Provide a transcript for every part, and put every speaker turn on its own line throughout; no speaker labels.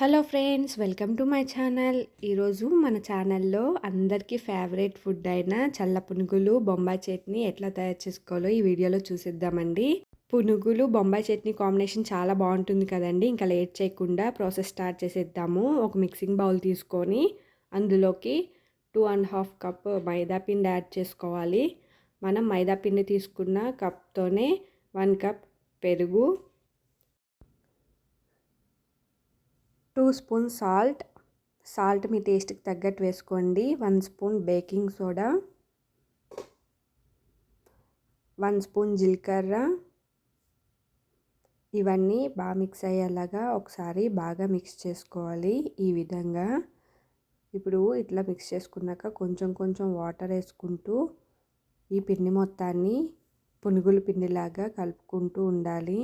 Hello friends welcome to my channel. ఈరోజు మన ఛానల్లో అందరికీ ఫేవరెట్ ఫుడ్ అయిన చల్ల పునుగులు బొంబాయి చట్నీ ఎట్లా తయారు చేసుకోవాలో ఈ వీడియోలో చూసిద్దామండి. పునుగులు బొంబాయి చట్నీ కాంబినేషన్ చాలా బాగుంటుంది కదండి. ఇంకా లేట్ చేయకుండా ప్రాసెస్ స్టార్ట్ చేసేద్దాము. ఒక మిక్సింగ్ బౌల్ తీసుకొని అందులోకి two and half cup maida పిండి యాడ్ చేసుకోవాలి. మనం మైదా పిండి తీసుకున్న కప్తోనే వన్ కప్ పెరుగు టూ స్పూన్ సాల్ట్. సాల్ట్ మీ టేస్ట్కి తగ్గట్టు వేసుకోండి. One spoon baking soda. One spoon జీలకర్ర. ఇవన్నీ బాగా మిక్స్ అయ్యేలాగా ఒకసారి బాగా మిక్స్ చేసుకోవాలి ఈ విధంగా. ఇప్పుడు ఇట్లా మిక్స్ చేసుకున్నాక కొంచెం కొంచెం వాటర్ వేసుకుంటూ ఈ పిండి మొత్తాన్ని పునుగుల పిండిలాగా కలుపుకుంటూ ఉండాలి.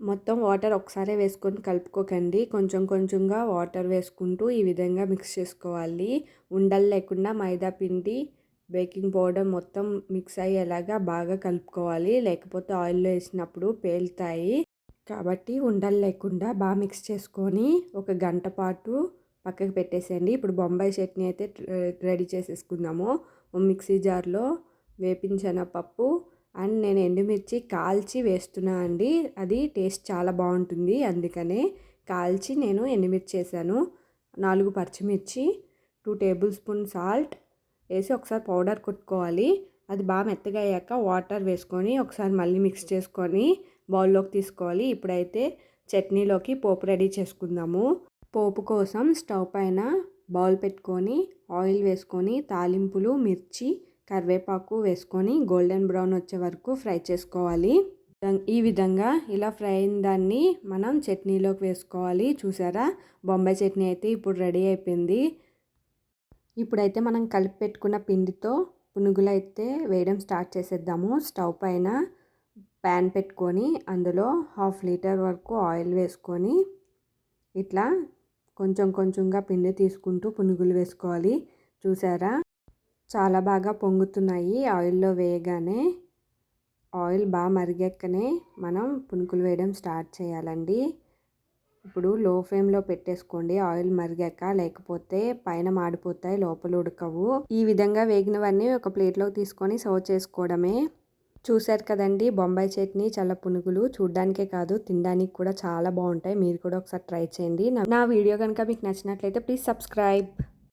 మొత్తం వాటర్ ఒకసారి వేసుకొని కలుపుకోకండి. కొంచెం కొంచెంగా వాటర్ వేసుకుంటూ ఈ విధంగా మిక్స్ చేసుకోవాలి. ఉండలు లేకుండా మైదా పిండి బేకింగ్ పౌడర్ మొత్తం మిక్స్ అయ్యేలాగా బాగా కలుపుకోవాలి. లేకపోతే ఆయిల్లో వేసినప్పుడు పేలుతాయి. కాబట్టి ఉండలు లేకుండా బాగా మిక్స్ చేసుకొని ఒక గంట పాటు పక్కకు పెట్టేసేయండి. ఇప్పుడు బొంబాయి చట్నీ అయితే రెడీ చేసేసుకుందాము. మిక్సీ జార్లో వేపించిన పప్పు అండ్ నేను ఎండుమిర్చి కాల్చి వేస్తున్నా అండి. అది టేస్ట్ చాలా బాగుంటుంది. అందుకనే కాల్చి నేను ఎండుమిర్చి వేసాను. నాలుగు పచ్చిమిర్చి టూ టేబుల్ స్పూన్ సాల్ట్ వేసి ఒకసారి పౌడర్ కొట్టుకోవాలి. అది బాగా మెత్తగా అయ్యాక వాటర్ వేసుకొని ఒకసారి మళ్ళీ మిక్స్ చేసుకొని బౌల్లోకి తీసుకోవాలి. ఇప్పుడైతే చట్నీలోకి పోపు రెడీ చేసుకుందాము. పోపు కోసం స్టవ్ పైన బౌల్ పెట్టుకొని ఆయిల్ వేసుకొని తాలింపులు మిర్చి కరివేపాకు వేసుకొని గోల్డెన్ బ్రౌన్ వచ్చే వరకు ఫ్రై చేసుకోవాలి. ఈ విధంగా ఇలా ఫ్రై అయిన దాన్ని మనం చట్నీలోకి వేసుకోవాలి. చూసారా? బొంబాయి చట్నీ అయితే ఇప్పుడు రెడీ అయిపోయింది. ఇప్పుడైతే మనం కలిపి పెట్టుకున్న పిండితో పునుగులు అయితే వేయడం స్టార్ట్ చేసేద్దాము. స్టవ్ పైన ప్యాన్ పెట్టుకొని అందులో హాఫ్ లీటర్ వరకు ఆయిల్ వేసుకొని ఇట్లా కొంచెం కొంచెంగా పిండి తీసుకుంటూ పునుగులు వేసుకోవాలి. చూసారా? చాలా బాగా పొంగుతున్నాయి ఆయిల్లో వేయగానే. ఆయిల్ బాగా మరిగాకనే మనం పునుకులు వేయడం స్టార్ట్ చేయాలండి. ఇప్పుడు లో ఫ్లేమ్లో పెట్టేసుకోండి. ఆయిల్ మరిగాక లేకపోతే పైన మాడిపోతాయి లోపల ఉడకవు. ఈ విధంగా వేగినవన్నీ ఒక ప్లేట్లోకి తీసుకొని సర్వ్ చేసుకోవడమే. చూశారు కదండి బొంబాయి చట్నీ చల్ల పునుగులు చూడ్డానికే కాదు తినడానికి కూడా చాలా బాగుంటాయి. మీరు కూడా ఒకసారి ట్రై చేయండి. నా వీడియో కనుక మీకు నచ్చినట్లయితే ప్లీజ్ సబ్స్క్రైబ్.